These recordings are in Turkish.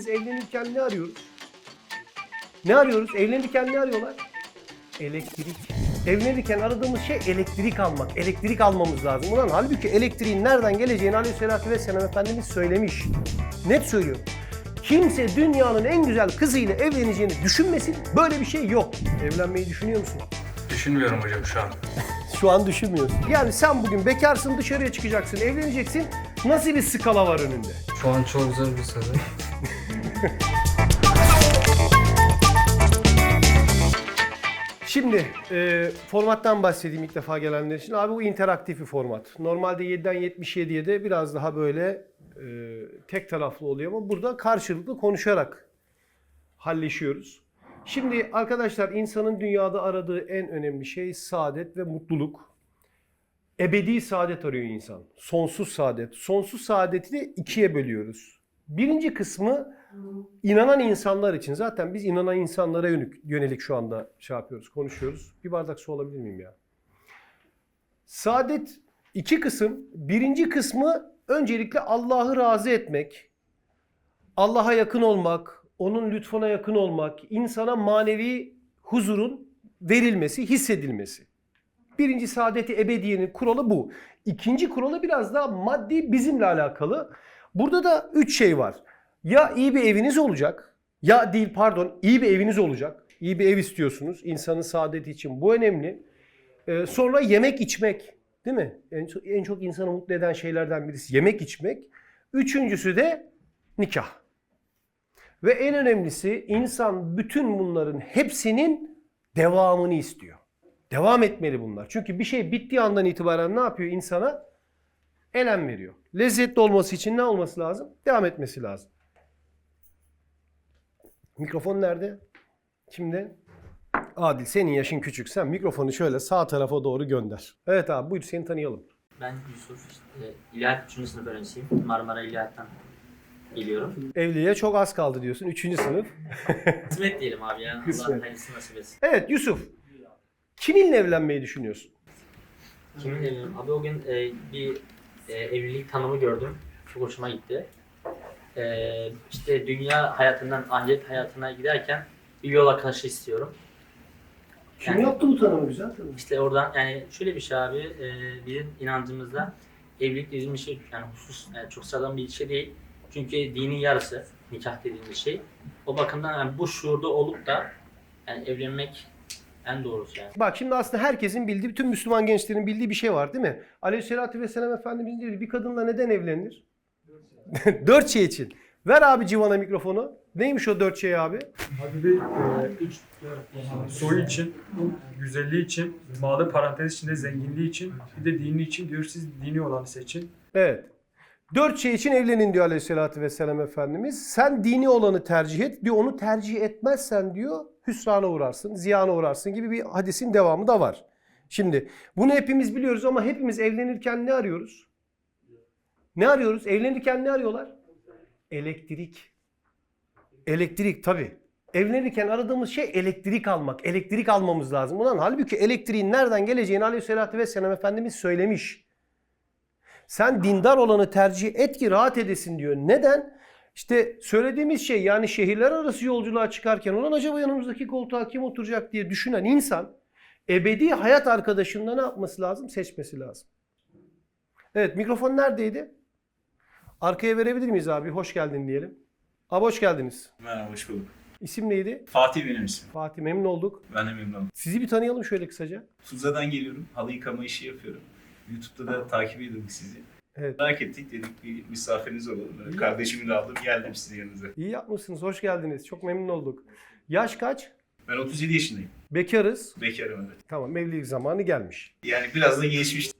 hepimiz evlenirken ne arıyoruz? Ne arıyoruz? Evlenirken ne arıyorlar? Elektrik. Evlenirken aradığımız şey elektrik almak. Elektrik almamız lazım. Ulan halbuki elektriğin nereden geleceğini Aleyhisselatü Vesselam Efendimiz söylemiş. Net söylüyor. Kimse dünyanın en güzel kızıyla evleneceğini düşünmesin. Böyle bir şey yok. Evlenmeyi düşünüyor musun? Düşünmüyorum hocam şu an. Şu an düşünmüyorsun. Yani sen bugün bekarsın, dışarıya çıkacaksın, evleneceksin. Nasıl bir skala var önünde? Şu an çok zor bir soru. Şimdi e, formattan bahsedeyim ilk defa gelenler için. Abi bu interaktif bir format. Normalde 7'den 77'ye de biraz daha böyle e, tek taraflı oluyor ama burada karşılıklı konuşarak halleşiyoruz. Şimdi arkadaşlar insanın dünyada aradığı en önemli şey saadet ve mutluluk. Ebedi saadet arıyor insan. Sonsuz saadet. Sonsuz saadeti de ikiye bölüyoruz. Birinci kısmı inanan insanlar için. Zaten biz inanan insanlara yönelik, yönelik şu anda şey yapıyoruz, konuşuyoruz. Bir bardak su alabilir miyim ya? Saadet iki kısım. Birinci kısmı öncelikle Allah'ı razı etmek. Allah'a yakın olmak, onun lütfuna yakın olmak, insana manevi huzurun verilmesi, hissedilmesi. Birinci saadeti ebediyenin kuralı bu. İkinci kuralı biraz daha maddi bizimle alakalı. Burada da üç şey var. Ya iyi bir eviniz olacak, ya değil pardon iyi bir eviniz olacak. İyi bir ev istiyorsunuz. İnsanın saadeti için bu önemli. Ee, sonra yemek içmek. Değil mi? En en çok insanı mutlu eden şeylerden birisi yemek içmek. Üçüncüsü de nikah. Ve en önemlisi insan bütün bunların hepsinin devamını istiyor. Devam etmeli bunlar. Çünkü bir şey bittiği andan itibaren ne yapıyor insana? Elem veriyor. Lezzetli olması için ne olması lazım? Devam etmesi lazım. Mikrofon nerede? Şimdi Adil senin yaşın küçük. Sen mikrofonu şöyle sağ tarafa doğru gönder. Evet abi buyur seni tanıyalım. Ben Yusuf, işte, İlahiyat 3. sınıf öğrencisiyim. Marmara İlahiyat'tan geliyorum. Evliliğe çok az kaldı diyorsun. Üçüncü sınıf. Kısmet diyelim abi ya. Kısmet. Allah'ın hayırlısı nasip etsin. Evet Yusuf. Kiminle evlenmeyi düşünüyorsun? Kimin evleniyorum? Abi o gün e, bir e, evlilik tanımı gördüm. Çok hoşuma gitti. E, işte dünya hayatından ahiret hayatına giderken bir yol arkadaşı istiyorum. Kim Yani- yaptı bu tanımı güzel tanım? İşte oradan yani şöyle bir şey abi, e, bizim inancımızda evlilik dediğimiz şey yani husus yani çok sıradan bir şey değil. Çünkü dinin yarısı nikah dediğimiz şey. O bakımdan yani bu şuurda olup da yani evlenmek en doğrusu yani. Bak şimdi aslında herkesin bildiği, bütün Müslüman gençlerin bildiği bir şey var değil mi? Aleyhisselatü Vesselam Efendimiz diyor bir kadınla neden evlenir? dört şey için. Ver abi Civan'a mikrofonu. Neymiş o dört şey abi? Abi bir e, soy için, güzelliği için, malı parantez içinde zenginliği için, bir de dini için diyor siz dini olanı seçin. Evet. Dört şey için evlenin diyor Aleyhisselatü Vesselam Efendimiz. Sen dini olanı tercih et diyor. Onu tercih etmezsen diyor hüsrana uğrarsın, ziyana uğrarsın gibi bir hadisin devamı da var. Şimdi bunu hepimiz biliyoruz ama hepimiz evlenirken ne arıyoruz? Ne arıyoruz? Evlenirken ne arıyorlar? Elektrik. Elektrik tabii. Evlenirken aradığımız şey elektrik almak. Elektrik almamız lazım. Ulan halbuki elektriğin nereden geleceğini Aleyhisselatü Vesselam Efendimiz söylemiş. Sen dindar olanı tercih et ki rahat edesin diyor. Neden? İşte söylediğimiz şey yani şehirler arası yolculuğa çıkarken ulan acaba yanımızdaki koltuğa kim oturacak diye düşünen insan ebedi hayat arkadaşında ne yapması lazım? Seçmesi lazım. Evet mikrofon neredeydi? Arkaya verebilir miyiz abi? Hoş geldin diyelim. Abi hoş geldiniz. Merhaba, hoş bulduk. İsim neydi? Fatih benim ismim. Fatih memnun olduk. Ben de memnunum. Sizi bir tanıyalım şöyle kısaca. Tuzla'dan geliyorum. Halı yıkama işi yapıyorum. YouTube'da da takip ediyorum sizi. Evet. Merak ettik dedik bir misafiriniz olalım. Böyle kardeşimi de aldım geldim sizin yanınıza. İyi yapmışsınız. Hoş geldiniz. Çok memnun olduk. Yaş kaç? Ben 37 yaşındayım. Bekarız. Bekarım evet. Tamam evlilik zamanı gelmiş. Yani biraz da geçmiş.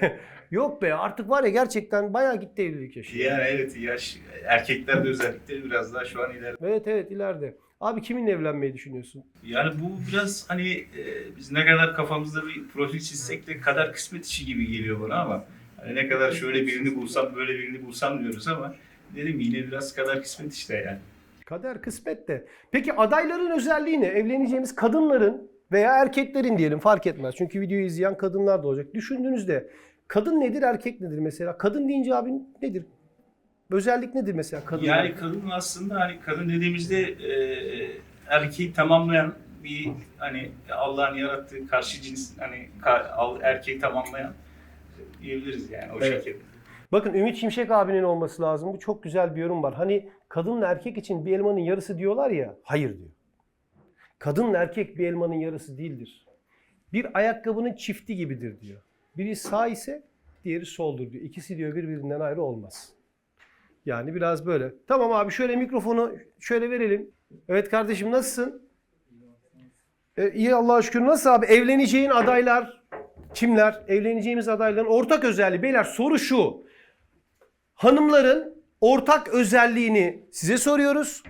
Yok be artık var ya gerçekten bayağı gitti evlilik yaşı. yani evet yaş erkeklerde özellikle biraz daha şu an ileride. Evet evet ileride. Abi kiminle evlenmeyi düşünüyorsun? Yani bu biraz hani e, biz ne kadar kafamızda bir profil çizsek de kader kısmet işi gibi geliyor bana ama hani ne kadar şöyle birini bulsam böyle birini bulsam diyoruz ama dedim yine biraz kader kısmet işte yani. Kader kısmet de. Peki adayların özelliği ne? Evleneceğimiz kadınların veya erkeklerin diyelim fark etmez. Çünkü videoyu izleyen kadınlar da olacak. Düşündüğünüzde kadın nedir erkek nedir mesela? Kadın deyince abi nedir? özellik nedir mesela kadın? Yani kadın aslında hani kadın dediğimizde e, erkeği tamamlayan bir hani Allah'ın yarattığı karşı cins hani erkeği tamamlayan diyebiliriz yani o Evet. şekilde. Bakın Ümit Şimşek abinin olması lazım. Bu çok güzel bir yorum var. Hani kadınla erkek için bir elmanın yarısı diyorlar ya. Hayır diyor. Kadınla erkek bir elmanın yarısı değildir. Bir ayakkabının çifti gibidir diyor. Biri sağ ise diğeri soldur diyor. İkisi diyor birbirinden ayrı olmaz. Yani biraz böyle. Tamam abi şöyle mikrofonu şöyle verelim. Evet kardeşim nasılsın? Ee, iyi Allah'a şükür. Nasıl abi? Evleneceğin adaylar kimler? Evleneceğimiz adayların ortak özelliği. Beyler soru şu. Hanımların ortak özelliğini size soruyoruz.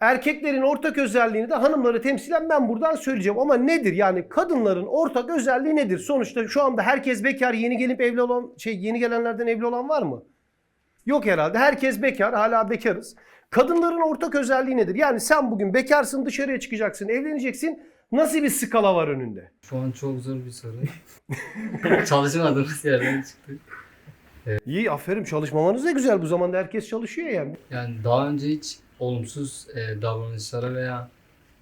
Erkeklerin ortak özelliğini de hanımları temsilen ben buradan söyleyeceğim. Ama nedir? Yani kadınların ortak özelliği nedir? Sonuçta şu anda herkes bekar, yeni gelip evli olan, şey yeni gelenlerden evli olan var mı? Yok herhalde. Herkes bekar, hala bekarız. Kadınların ortak özelliği nedir? Yani sen bugün bekarsın, dışarıya çıkacaksın, evleneceksin. Nasıl bir skala var önünde? Şu an çok zor bir soru. Çalışmadığımız yerden çıktı. İyi, aferin. Çalışmamanız da güzel. Bu zamanda herkes çalışıyor yani. Yani daha önce hiç olumsuz e, davranışlara veya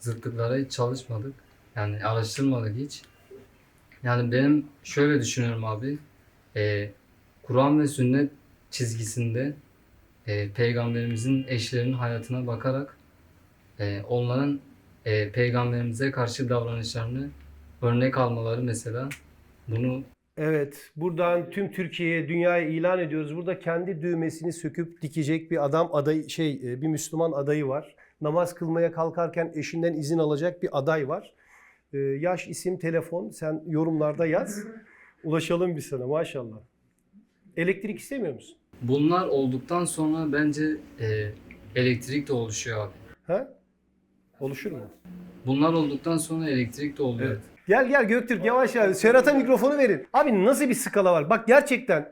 zıtlıklara hiç çalışmadık. Yani araştırmadık hiç. Yani benim şöyle düşünüyorum abi. E, Kur'an ve sünnet çizgisinde e, peygamberimizin eşlerinin hayatına bakarak e, onların e, peygamberimize karşı davranışlarını örnek almaları mesela bunu Evet, buradan tüm Türkiye'ye, dünyaya ilan ediyoruz. Burada kendi düğmesini söküp dikecek bir adam aday şey e, bir Müslüman adayı var. Namaz kılmaya kalkarken eşinden izin alacak bir aday var. Ee, yaş, isim, telefon sen yorumlarda yaz. Ulaşalım biz sana maşallah. Elektrik istemiyor musun? bunlar olduktan sonra bence e, elektrik de oluşuyor abi. Ha? Oluşur mu? Bunlar olduktan sonra elektrik de oluyor. Evet. Gel gel Göktürk yavaş yavaş. Serhat'a mikrofonu verin. Abi nasıl bir skala var? Bak gerçekten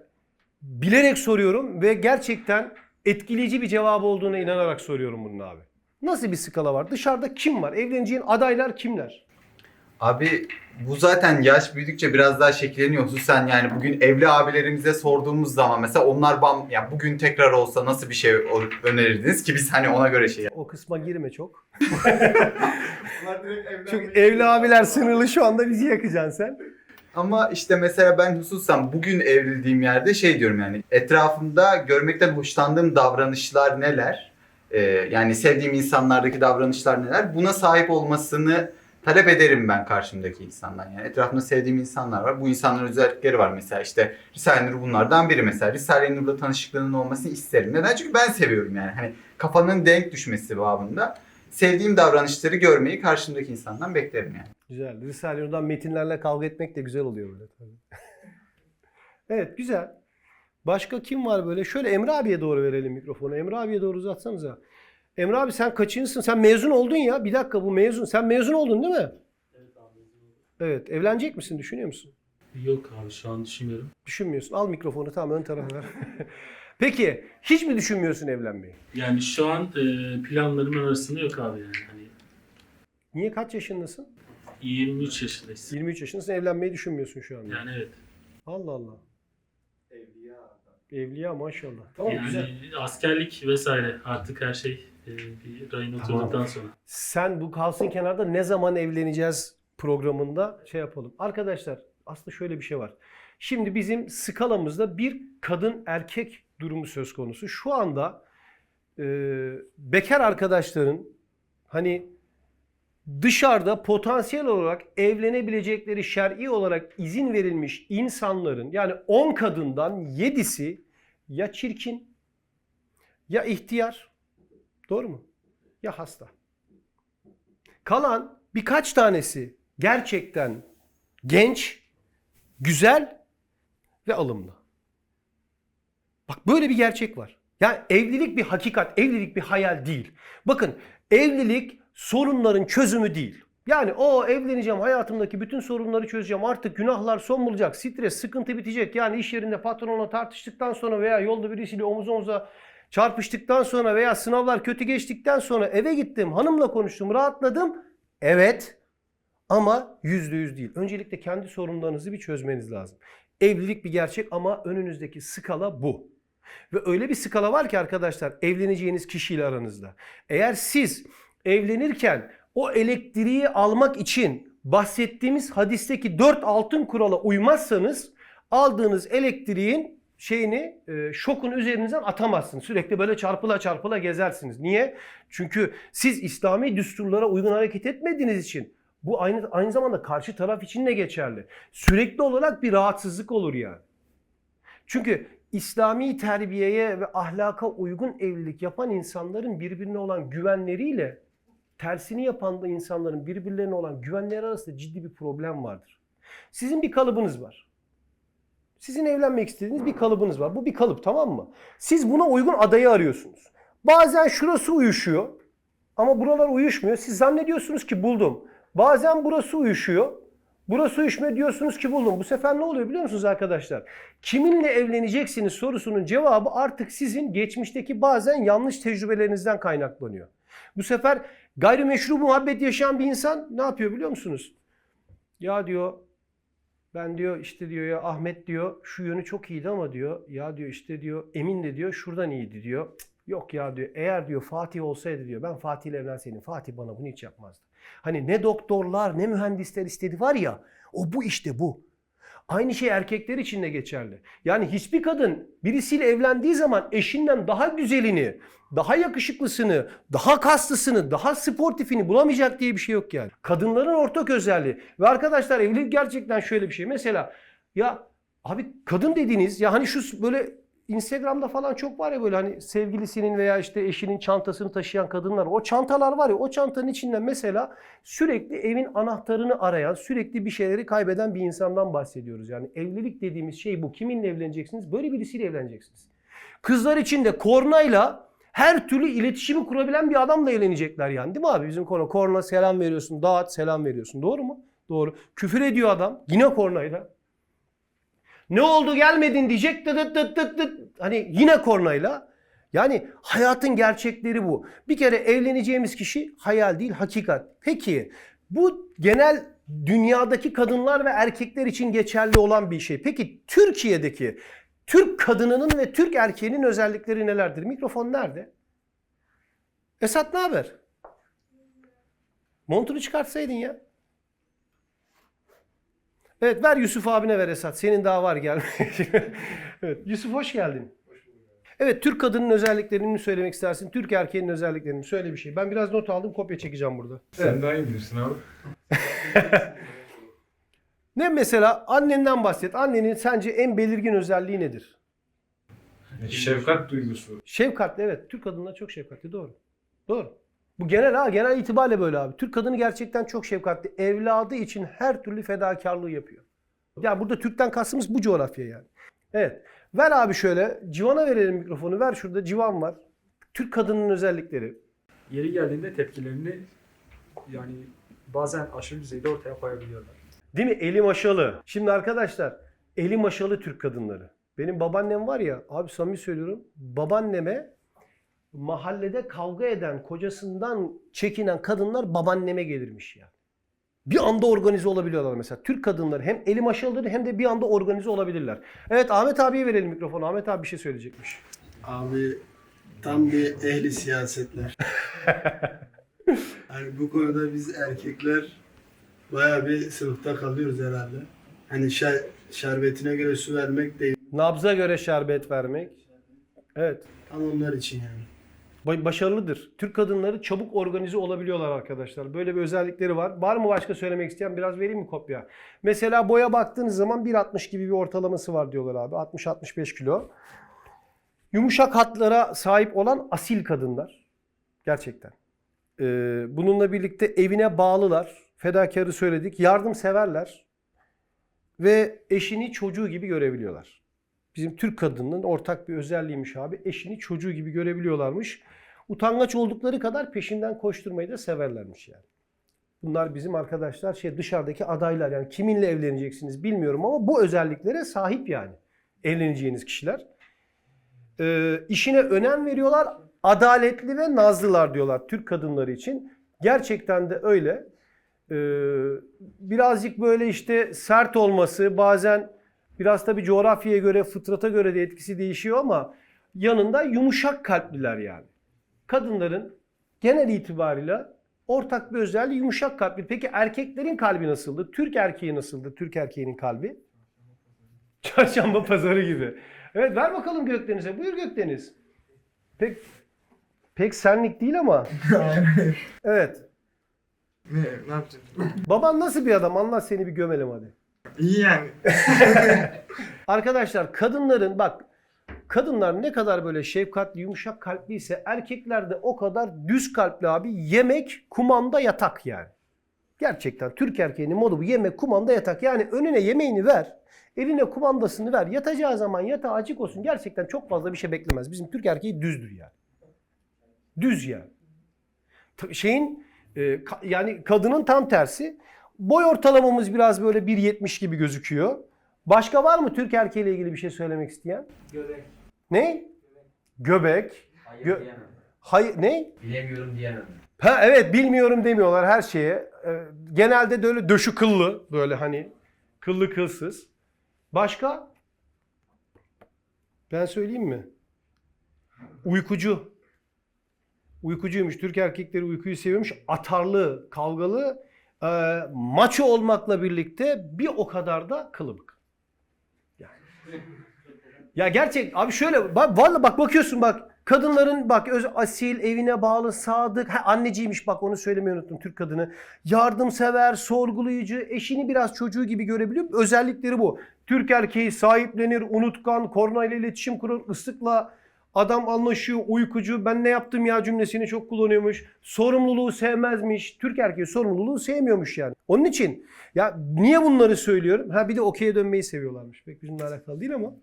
bilerek soruyorum ve gerçekten etkileyici bir cevabı olduğuna inanarak soruyorum bunun abi. Nasıl bir skala var? Dışarıda kim var? Evleneceğin adaylar kimler? Abi bu zaten yaş büyüdükçe biraz daha şekilleniyor. Hususen yani bugün evli abilerimize sorduğumuz zaman mesela onlar bam ya bugün tekrar olsa nasıl bir şey önerirdiniz ki biz hani ona göre şey O kısma girme çok. Çünkü evli abiler sınırlı şu anda bizi yakacaksın sen. Ama işte mesela ben hususen bugün evrildiğim yerde şey diyorum yani etrafımda görmekten hoşlandığım davranışlar neler? Ee, yani sevdiğim insanlardaki davranışlar neler? Buna sahip olmasını talep ederim ben karşımdaki insandan. Yani etrafımda sevdiğim insanlar var. Bu insanların özellikleri var mesela işte Risale-i Nur bunlardan biri mesela. Risale-i Nur'la tanışıklığının olmasını isterim. Neden? Çünkü ben seviyorum yani. Hani kafanın denk düşmesi babında. Sevdiğim davranışları görmeyi karşımdaki insandan beklerim yani. Güzel. Risale-i Nur'dan metinlerle kavga etmek de güzel oluyor böyle tabii. evet güzel. Başka kim var böyle? Şöyle Emre abiye doğru verelim mikrofonu. Emre abiye doğru uzatsanıza. Emre abi sen kaçıncısın? Sen mezun oldun ya. Bir dakika bu mezun. Sen mezun oldun değil mi? Evet. Evlenecek misin? Düşünüyor musun? Yok abi şu an düşünmüyorum. Düşünmüyorsun. Al mikrofonu tamam ön tarafa ver. Peki hiç mi düşünmüyorsun evlenmeyi? Yani şu an e, planlarımın arasında yok abi yani. Hani Niye kaç yaşındasın? 23 yaşındayız. 23 yaşındasın evlenmeyi düşünmüyorsun şu anda. Yani evet. Allah Allah. Evliya maşallah. Tamam yani güzel. askerlik vesaire artık her şey e, bir rayına Tamam. oturduktan sonra. Sen bu kalsın kenarda ne zaman evleneceğiz programında şey yapalım. Arkadaşlar aslında şöyle bir şey var. Şimdi bizim skalamızda bir kadın erkek durumu söz konusu. Şu anda e, bekar arkadaşların hani dışarıda potansiyel olarak evlenebilecekleri şer'i olarak izin verilmiş insanların yani 10 kadından 7'si ya çirkin ya ihtiyar doğru mu? Ya hasta. Kalan birkaç tanesi gerçekten genç, güzel ve alımlı. Bak böyle bir gerçek var. Yani evlilik bir hakikat, evlilik bir hayal değil. Bakın evlilik sorunların çözümü değil. Yani o evleneceğim hayatımdaki bütün sorunları çözeceğim artık günahlar son bulacak stres sıkıntı bitecek yani iş yerinde patronla tartıştıktan sonra veya yolda birisiyle omuz omuza çarpıştıktan sonra veya sınavlar kötü geçtikten sonra eve gittim hanımla konuştum rahatladım evet ama yüzde yüz değil. Öncelikle kendi sorunlarınızı bir çözmeniz lazım. Evlilik bir gerçek ama önünüzdeki skala bu. Ve öyle bir skala var ki arkadaşlar evleneceğiniz kişiyle aranızda. Eğer siz evlenirken o elektriği almak için bahsettiğimiz hadisteki dört altın kurala uymazsanız aldığınız elektriğin şeyini e, şokun üzerinizden atamazsınız. Sürekli böyle çarpıla çarpıla gezersiniz. Niye? Çünkü siz İslami düsturlara uygun hareket etmediğiniz için bu aynı aynı zamanda karşı taraf için de geçerli. Sürekli olarak bir rahatsızlık olur yani. Çünkü İslami terbiyeye ve ahlaka uygun evlilik yapan insanların birbirine olan güvenleriyle tersini yapan da insanların birbirlerine olan güvenleri arasında ciddi bir problem vardır. Sizin bir kalıbınız var. Sizin evlenmek istediğiniz bir kalıbınız var. Bu bir kalıp tamam mı? Siz buna uygun adayı arıyorsunuz. Bazen şurası uyuşuyor ama buralar uyuşmuyor. Siz zannediyorsunuz ki buldum. Bazen burası uyuşuyor. Burası uyuşmuyor diyorsunuz ki buldum. Bu sefer ne oluyor biliyor musunuz arkadaşlar? Kiminle evleneceksiniz sorusunun cevabı artık sizin geçmişteki bazen yanlış tecrübelerinizden kaynaklanıyor. Bu sefer gayrimeşru muhabbet yaşayan bir insan ne yapıyor biliyor musunuz? Ya diyor ben diyor işte diyor ya Ahmet diyor şu yönü çok iyiydi ama diyor ya diyor işte diyor Emin de diyor şuradan iyiydi diyor. Yok ya diyor eğer diyor Fatih olsaydı diyor ben Fatih ile evlenseydim Fatih bana bunu hiç yapmazdı. Hani ne doktorlar ne mühendisler istedi var ya o bu işte bu. Aynı şey erkekler için de geçerli. Yani hiçbir kadın birisiyle evlendiği zaman eşinden daha güzelini, daha yakışıklısını, daha kaslısını, daha sportifini bulamayacak diye bir şey yok yani. Kadınların ortak özelliği. Ve arkadaşlar evlilik gerçekten şöyle bir şey. Mesela ya abi kadın dediğiniz ya hani şu böyle Instagram'da falan çok var ya böyle hani sevgilisinin veya işte eşinin çantasını taşıyan kadınlar. O çantalar var ya o çantanın içinden mesela sürekli evin anahtarını arayan, sürekli bir şeyleri kaybeden bir insandan bahsediyoruz. Yani evlilik dediğimiz şey bu. Kiminle evleneceksiniz? Böyle birisiyle evleneceksiniz. Kızlar için de kornayla her türlü iletişimi kurabilen bir adamla evlenecekler yani. Değil mi abi? Bizim konu korna selam veriyorsun, dağıt selam veriyorsun. Doğru mu? Doğru. Küfür ediyor adam. Yine kornayla. Ne oldu gelmedin diyecek tıt tıt tıt tıt tıt. Hani yine kornayla. Yani hayatın gerçekleri bu. Bir kere evleneceğimiz kişi hayal değil hakikat. Peki bu genel dünyadaki kadınlar ve erkekler için geçerli olan bir şey. Peki Türkiye'deki Türk kadınının ve Türk erkeğinin özellikleri nelerdir? Mikrofon nerede? Esat ne haber? Montunu çıkartsaydın ya. Evet ver Yusuf abine ver Esat. Senin daha var gel. evet, Yusuf hoş geldin. Evet Türk kadının özelliklerini mi söylemek istersin? Türk erkeğinin özelliklerini mi? Söyle bir şey. Ben biraz not aldım kopya çekeceğim burada. Sen daha iyi bilirsin abi. Ne mesela annenden bahset. Annenin sence en belirgin özelliği nedir? Şefkat duygusu. Şefkatli evet. Türk kadınlar çok şefkatli doğru. Doğru. Bu genel ha genel itibariyle böyle abi. Türk kadını gerçekten çok şefkatli. Evladı için her türlü fedakarlığı yapıyor. Ya burada Türk'ten kastımız bu coğrafya yani. Evet. Ver abi şöyle. Civan'a verelim mikrofonu. Ver şurada civan var. Türk kadının özellikleri. Yeri geldiğinde tepkilerini yani bazen aşırı düzeyde ortaya koyabiliyorlar. Değil mi? Eli maşalı. Şimdi arkadaşlar eli maşalı Türk kadınları. Benim babaannem var ya abi samimi söylüyorum. Babaanneme mahallede kavga eden kocasından çekinen kadınlar babaanneme gelirmiş ya. Bir anda organize olabiliyorlar mesela. Türk kadınları hem eli maşalıdır hem de bir anda organize olabilirler. Evet Ahmet abiye verelim mikrofonu. Ahmet abi bir şey söyleyecekmiş. Abi tam bir ehli siyasetler. hani bu konuda biz erkekler bayağı bir sınıfta kalıyoruz herhalde. Hani şer- şerbetine göre su vermek değil. Nabza göre şerbet vermek. Evet. Tam onlar için yani. Ba- Başarılıdır. Türk kadınları çabuk organize olabiliyorlar arkadaşlar. Böyle bir özellikleri var. Var mı başka söylemek isteyen? Biraz vereyim mi kopya? Mesela boya baktığınız zaman 1.60 gibi bir ortalaması var diyorlar abi. 60-65 kilo. Yumuşak hatlara sahip olan asil kadınlar. Gerçekten. Ee, bununla birlikte evine bağlılar. Fedakarı söyledik. Yardımseverler. Ve eşini çocuğu gibi görebiliyorlar. Bizim Türk kadınının ortak bir özelliğiymiş abi. Eşini çocuğu gibi görebiliyorlarmış. Utangaç oldukları kadar peşinden koşturmayı da severlermiş yani. Bunlar bizim arkadaşlar şey dışarıdaki adaylar yani kiminle evleneceksiniz bilmiyorum ama bu özelliklere sahip yani evleneceğiniz kişiler. Ee, işine önem veriyorlar. Adaletli ve nazlılar diyorlar Türk kadınları için. Gerçekten de öyle. Ee, birazcık böyle işte sert olması bazen biraz tabii coğrafyaya göre fıtrata göre de etkisi değişiyor ama yanında yumuşak kalpliler yani. Kadınların genel itibarıyla ortak bir özelliği yumuşak kalpli. Peki erkeklerin kalbi nasıldı? Türk erkeği nasıldı? Türk erkeğinin kalbi? Çarşamba pazarı gibi. Evet ver bakalım Gökdeniz'e. Buyur Gökdeniz. Pek pek senlik değil ama. evet. Ne, ne yapacaksın? Baban nasıl bir adam? Anlat seni bir gömelim hadi. İyi yani. Arkadaşlar kadınların bak kadınlar ne kadar böyle şefkatli, yumuşak kalpliyse erkekler de o kadar düz kalpli abi. Yemek, kumanda, yatak yani. Gerçekten Türk erkeğinin modu bu. Yemek, kumanda, yatak. Yani önüne yemeğini ver. Eline kumandasını ver. Yatacağı zaman yatağı açık olsun. Gerçekten çok fazla bir şey beklemez. Bizim Türk erkeği düzdür yani. Düz yani. Şeyin e, yani kadının tam tersi. Boy ortalamamız biraz böyle 1.70 gibi gözüküyor. Başka var mı Türk erkeğiyle ilgili bir şey söylemek isteyen? Göbek. Ne? Göbek. Hayır Gö- diyemem. Hayır ne? Bilemiyorum diyemem. Ha evet bilmiyorum demiyorlar her şeye. Ee, genelde de öyle döşü kıllı böyle hani kıllı kılsız. Başka? Ben söyleyeyim mi? Uykucu. Uykucuymuş. Türk erkekleri uykuyu seviyormuş. Atarlı, kavgalı, e, maço olmakla birlikte bir o kadar da kılıbık. Yani. Ya gerçek abi şöyle bak vallahi bak bakıyorsun bak kadınların bak öz asil evine bağlı sadık ha, anneciymiş bak onu söylemeyi unuttum Türk kadını yardımsever sorgulayıcı eşini biraz çocuğu gibi görebiliyor özellikleri bu Türk erkeği sahiplenir unutkan kornayla iletişim kurur ıslıkla adam anlaşıyor uykucu ben ne yaptım ya cümlesini çok kullanıyormuş sorumluluğu sevmezmiş Türk erkeği sorumluluğu sevmiyormuş yani onun için ya niye bunları söylüyorum ha bir de okey'e dönmeyi seviyorlarmış pek bizimle alakalı değil ama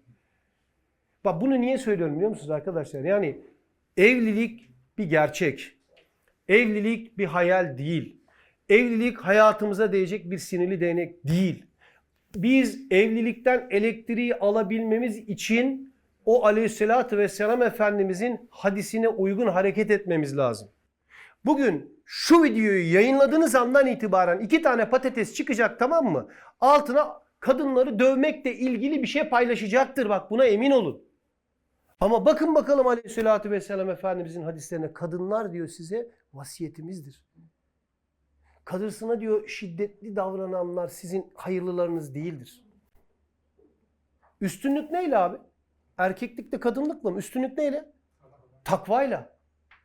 Bak bunu niye söylüyorum biliyor musunuz arkadaşlar? Yani evlilik bir gerçek. Evlilik bir hayal değil. Evlilik hayatımıza değecek bir sinirli değnek değil. Biz evlilikten elektriği alabilmemiz için o aleyhissalatü vesselam Efendimizin hadisine uygun hareket etmemiz lazım. Bugün şu videoyu yayınladığınız andan itibaren iki tane patates çıkacak tamam mı? Altına kadınları dövmekle ilgili bir şey paylaşacaktır. Bak buna emin olun. Ama bakın bakalım Aleyhisselatü Vesselam Efendimizin hadislerine kadınlar diyor size vasiyetimizdir. Kadırsına diyor şiddetli davrananlar sizin hayırlılarınız değildir. Üstünlük neyle abi? Erkeklikte kadınlıkla mı? Üstünlük neyle? Takvayla.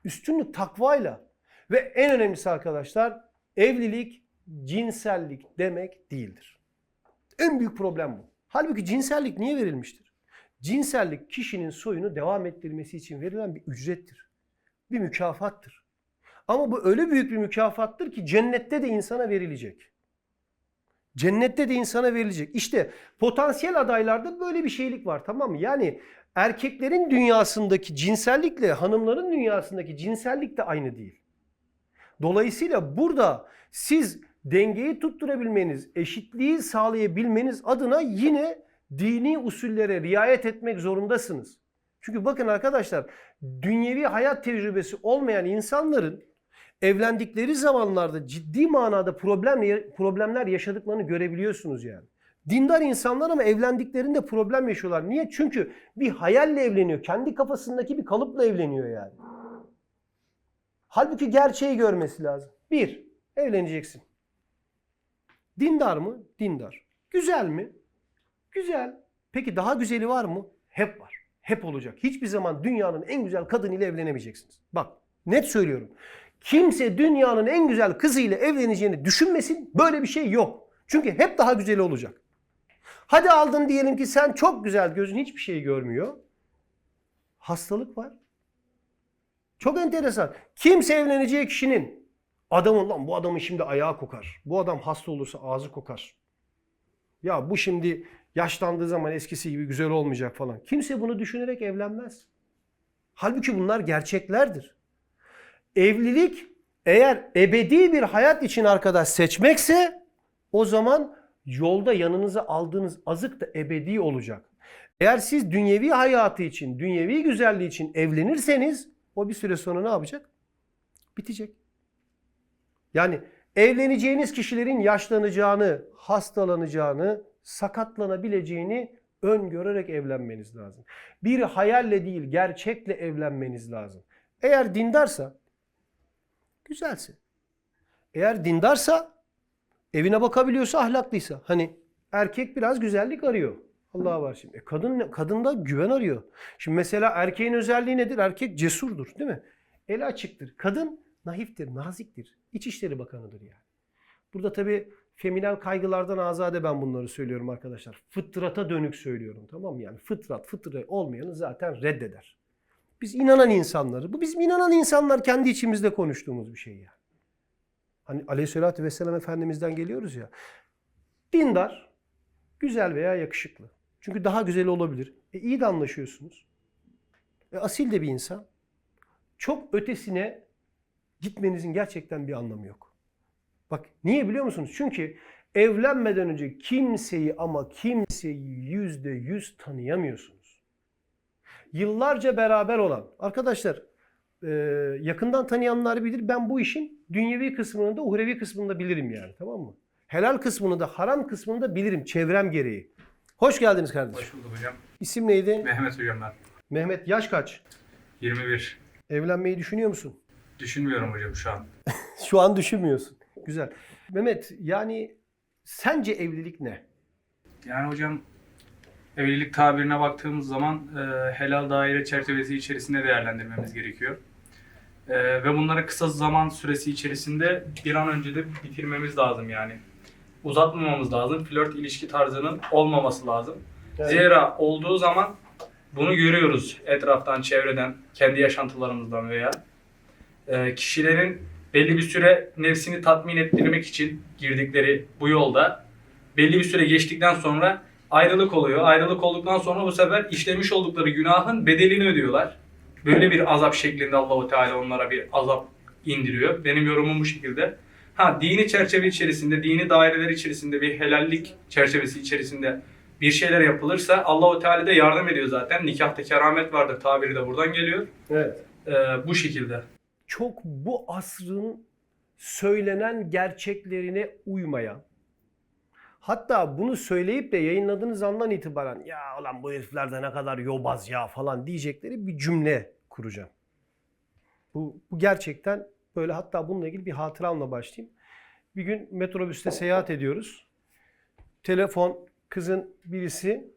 Üstünlük takvayla. Ve en önemlisi arkadaşlar evlilik cinsellik demek değildir. En büyük problem bu. Halbuki cinsellik niye verilmiştir? Cinsellik kişinin soyunu devam ettirmesi için verilen bir ücrettir. Bir mükafattır. Ama bu öyle büyük bir mükafattır ki cennette de insana verilecek. Cennette de insana verilecek. İşte potansiyel adaylarda böyle bir şeylik var tamam mı? Yani erkeklerin dünyasındaki cinsellikle hanımların dünyasındaki cinsellik de aynı değil. Dolayısıyla burada siz dengeyi tutturabilmeniz, eşitliği sağlayabilmeniz adına yine dini usullere riayet etmek zorundasınız. Çünkü bakın arkadaşlar dünyevi hayat tecrübesi olmayan insanların evlendikleri zamanlarda ciddi manada problem problemler yaşadıklarını görebiliyorsunuz yani. Dindar insanlar ama evlendiklerinde problem yaşıyorlar. Niye? Çünkü bir hayalle evleniyor. Kendi kafasındaki bir kalıpla evleniyor yani. Halbuki gerçeği görmesi lazım. Bir, evleneceksin. Dindar mı? Dindar. Güzel mi? Güzel. Peki daha güzeli var mı? Hep var. Hep olacak. Hiçbir zaman dünyanın en güzel kadınıyla evlenemeyeceksiniz. Bak net söylüyorum. Kimse dünyanın en güzel kızıyla evleneceğini düşünmesin. Böyle bir şey yok. Çünkü hep daha güzeli olacak. Hadi aldın diyelim ki sen çok güzel gözün hiçbir şey görmüyor. Hastalık var. Çok enteresan. Kimse evleneceği kişinin adamın lan bu adamın şimdi ayağı kokar. Bu adam hasta olursa ağzı kokar. Ya bu şimdi yaşlandığı zaman eskisi gibi güzel olmayacak falan. Kimse bunu düşünerek evlenmez. Halbuki bunlar gerçeklerdir. Evlilik eğer ebedi bir hayat için arkadaş seçmekse o zaman yolda yanınıza aldığınız azık da ebedi olacak. Eğer siz dünyevi hayatı için, dünyevi güzelliği için evlenirseniz o bir süre sonra ne yapacak? Bitecek. Yani evleneceğiniz kişilerin yaşlanacağını, hastalanacağını, sakatlanabileceğini öngörerek evlenmeniz lazım. Bir hayalle değil, gerçekle evlenmeniz lazım. Eğer dindarsa güzelse. Eğer dindarsa evine bakabiliyorsa ahlaklıysa. Hani erkek biraz güzellik arıyor. Allah'a var şimdi. E kadın kadında güven arıyor. Şimdi mesela erkeğin özelliği nedir? Erkek cesurdur, değil mi? Eli açıktır. Kadın naiftir, naziktir. İçişleri Bakanı'dır yani. Burada tabii feminal kaygılardan azade ben bunları söylüyorum arkadaşlar. Fıtrata dönük söylüyorum tamam mı? Yani fıtrat, fıtrı olmayanı zaten reddeder. Biz inanan insanları, bu bizim inanan insanlar kendi içimizde konuştuğumuz bir şey yani. Hani aleyhissalatü vesselam Efendimiz'den geliyoruz ya. Dindar, güzel veya yakışıklı. Çünkü daha güzel olabilir. E iyi de anlaşıyorsunuz. E asil de bir insan. Çok ötesine gitmenizin gerçekten bir anlamı yok. Bak niye biliyor musunuz? Çünkü evlenmeden önce kimseyi ama kimseyi yüzde yüz tanıyamıyorsunuz. Yıllarca beraber olan arkadaşlar e, yakından tanıyanlar bilir. Ben bu işin dünyevi kısmını da uhrevi kısmını da bilirim yani tamam mı? Helal kısmını da haram kısmını da bilirim çevrem gereği. Hoş geldiniz kardeşim. Hoş bulduk hocam. İsim neydi? Mehmet hocam ben. Mehmet yaş kaç? 21. Evlenmeyi düşünüyor musun? Düşünmüyorum hocam şu an. Şu an düşünmüyorsun. Güzel. Mehmet yani sence evlilik ne? Yani hocam evlilik tabirine baktığımız zaman e, helal daire çerçevesi içerisinde değerlendirmemiz gerekiyor. E, ve bunları kısa zaman süresi içerisinde bir an önce de bitirmemiz lazım yani. Uzatmamamız lazım. Flört ilişki tarzının olmaması lazım. Zira olduğu zaman bunu görüyoruz etraftan, çevreden, kendi yaşantılarımızdan veya e, kişilerin belli bir süre nefsini tatmin ettirmek için girdikleri bu yolda belli bir süre geçtikten sonra ayrılık oluyor. Ayrılık olduktan sonra bu sefer işlemiş oldukları günahın bedelini ödüyorlar. Böyle bir azap şeklinde Allahu Teala onlara bir azap indiriyor. Benim yorumum bu şekilde. Ha dini çerçeve içerisinde, dini daireler içerisinde bir helallik çerçevesi içerisinde bir şeyler yapılırsa Allahu Teala da yardım ediyor zaten. Nikahta keramet vardır tabiri de buradan geliyor. Evet. Ee, bu şekilde. çok bu asrın söylenen gerçeklerine uymayan hatta bunu söyleyip de yayınladığınız andan itibaren ya ulan bu herifler de ne kadar yobaz ya falan diyecekleri bir cümle kuracağım. Bu, bu gerçekten böyle hatta bununla ilgili bir hatıramla başlayayım. Bir gün metrobüste seyahat ediyoruz. Telefon kızın birisi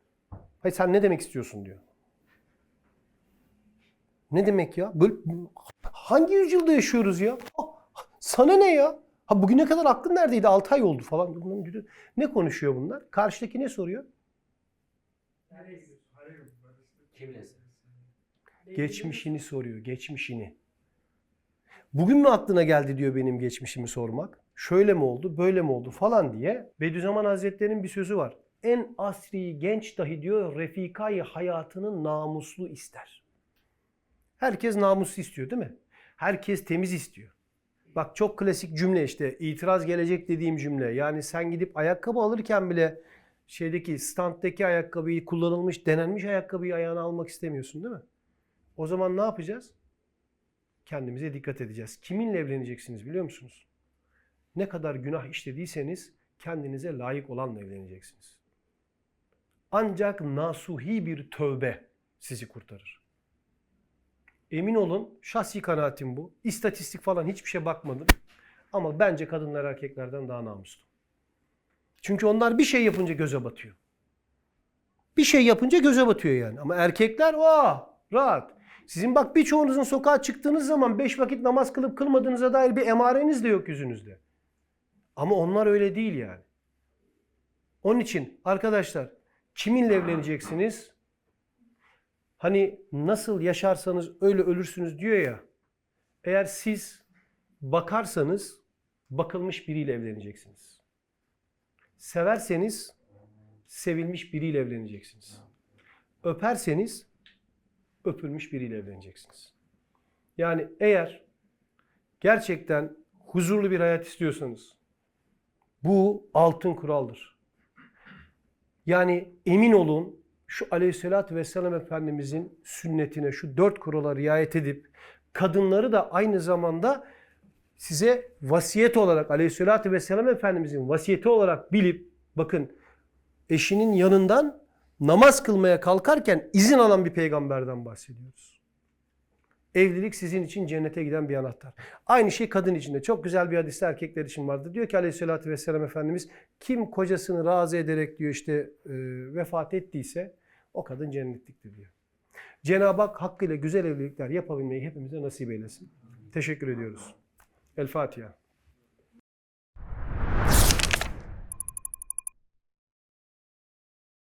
Hayır sen ne demek istiyorsun diyor. Ne demek ya? Böyle, hangi yüzyılda yaşıyoruz ya? Ah, Sana ne ya? Ha bugüne kadar aklın neredeydi? 6 ay oldu falan. Ne konuşuyor bunlar? Karşıdaki ne soruyor? Geçmişini soruyor, geçmişini. Bugün mü aklına geldi diyor benim geçmişimi sormak? Şöyle mi oldu, böyle mi oldu falan diye. Bediüzzaman Hazretleri'nin bir sözü var. En asri genç dahi diyor refikayı hayatının namuslu ister. Herkes namuslu istiyor değil mi? Herkes temiz istiyor. Bak çok klasik cümle işte itiraz gelecek dediğim cümle. Yani sen gidip ayakkabı alırken bile şeydeki standdaki ayakkabıyı kullanılmış denenmiş ayakkabıyı ayağına almak istemiyorsun değil mi? O zaman ne yapacağız? Kendimize dikkat edeceğiz. Kiminle evleneceksiniz biliyor musunuz? Ne kadar günah işlediyseniz kendinize layık olanla evleneceksiniz. Ancak nasuhi bir tövbe sizi kurtarır. Emin olun şahsi kanaatim bu. İstatistik falan hiçbir şey bakmadım. Ama bence kadınlar erkeklerden daha namuslu. Çünkü onlar bir şey yapınca göze batıyor. Bir şey yapınca göze batıyor yani. Ama erkekler vah rahat. Sizin bak birçoğunuzun sokağa çıktığınız zaman beş vakit namaz kılıp kılmadığınıza dair bir emareniz de yok yüzünüzde. Ama onlar öyle değil yani. Onun için arkadaşlar kiminle evleneceksiniz? Hani nasıl yaşarsanız öyle ölürsünüz diyor ya. Eğer siz bakarsanız bakılmış biriyle evleneceksiniz. Severseniz sevilmiş biriyle evleneceksiniz. Öperseniz öpülmüş biriyle evleneceksiniz. Yani eğer gerçekten huzurlu bir hayat istiyorsanız bu altın kuraldır. Yani emin olun şu aleyhissalatü vesselam Efendimizin sünnetine şu dört kurala riayet edip kadınları da aynı zamanda size vasiyet olarak aleyhissalatü vesselam Efendimizin vasiyeti olarak bilip bakın eşinin yanından namaz kılmaya kalkarken izin alan bir peygamberden bahsediyoruz. Evlilik sizin için cennete giden bir anahtar. Aynı şey kadın için de. Çok güzel bir hadiste erkekler için vardı. Diyor ki aleyhissalatü vesselam Efendimiz kim kocasını razı ederek diyor işte e, vefat ettiyse o kadın cennetliktir diyor. Cenab-ı Hak hakkıyla güzel evlilikler yapabilmeyi hepimize nasip eylesin. Teşekkür ediyoruz. El Fatiha.